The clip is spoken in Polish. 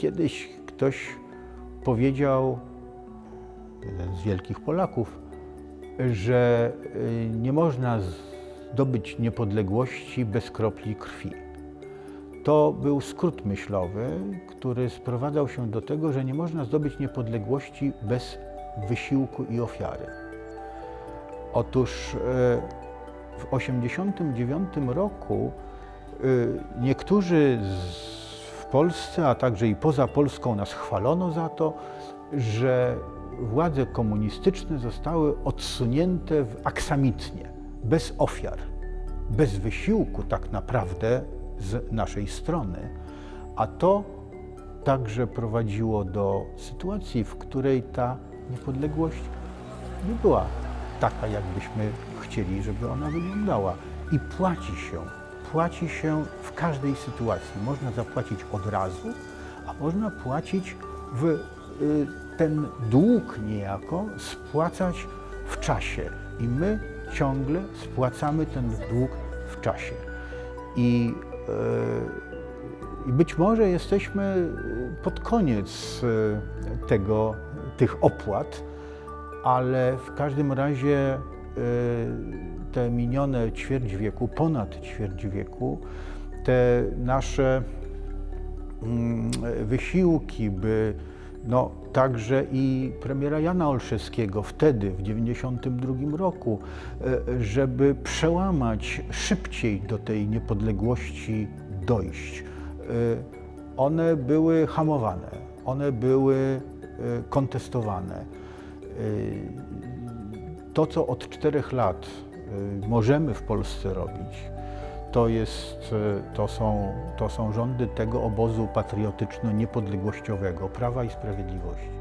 Kiedyś ktoś powiedział, jeden z wielkich Polaków, że y, nie można zdobyć niepodległości bez kropli krwi. To był skrót myślowy, który sprowadzał się do tego, że nie można zdobyć niepodległości bez wysiłku i ofiary. Otóż e, w 1989 roku e, niektórzy z, Polsce, a także i poza Polską nas chwalono za to, że władze komunistyczne zostały odsunięte w aksamitnie, bez ofiar, bez wysiłku tak naprawdę z naszej strony. A to także prowadziło do sytuacji, w której ta niepodległość nie była taka, jakbyśmy chcieli, żeby ona wyglądała. I płaci się, płaci się w każdej sytuacji. Można zapłacić od razu, a można płacić w y, ten dług niejako spłacać w czasie. I my ciągle spłacamy ten dług w czasie. I, y, i być może jesteśmy pod koniec y, tego, tych opłat, ale w każdym razie te minione ćwierć wieku, ponad ćwierć wieku, te nasze mm, wysiłki, by no, także i premiera Jana Olszewskiego wtedy, w 1992 roku, y, żeby przełamać szybciej do tej niepodległości dojść. Y, One były hamowane, one były y, kontestowane. To, co od czterech lat y, możemy w Polsce robić, to, jest, y, to, są, to są rządy tego obozu patriotyczno-niepodległościowego, Prawa i Sprawiedliwości.